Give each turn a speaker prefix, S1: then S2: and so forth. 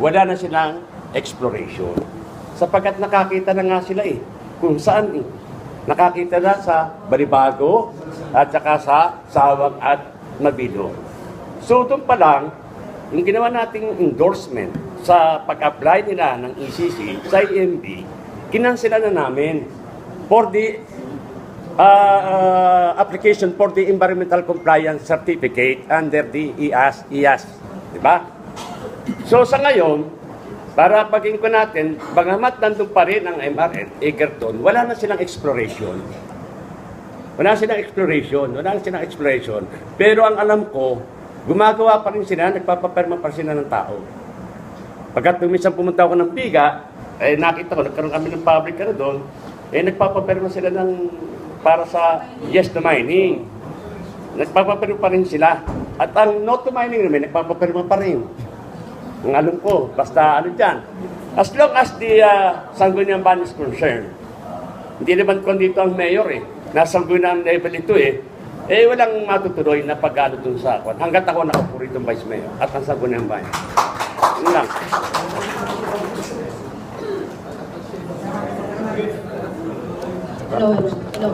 S1: wala na silang exploration. Sapagkat nakakita na nga sila eh, kung saan eh. Nakakita na sa Baribago at saka sa Sawag at Mabido. So doon pa lang, yung ginawa nating endorsement sa pag-apply nila ng ECC sa EMB, kinansela na namin for the uh, uh, application for the Environmental Compliance Certificate under the E IAS, IAS. So sa ngayon, para paging ko natin, bagamat nandun pa rin ang MRN, Egerton, wala na silang exploration. Wala silang exploration, wala na silang exploration. Pero ang alam ko, gumagawa pa rin sila, nagpapaperma pa rin sila ng tao. Pagkat minsan pumunta ako ng Biga, eh nakita ko, nagkaroon kami ng public ano doon, eh nagpapaperma sila ng para sa yes to mining. Nagpapaperma pa rin sila. At ang no to mining naman, nagpapaperma pa rin. Ang alam ko, basta ano dyan. As long as the uh, Sangguniang Ban is concerned, hindi naman kung dito ang mayor eh. Nasa Sangguniang level ito eh. Eh, walang matutuloy na pagkano dun sa akin. Hanggat ako nakapuro itong vice mayor at ang Sangguniang Ban. Yun lang. Hello. Hello.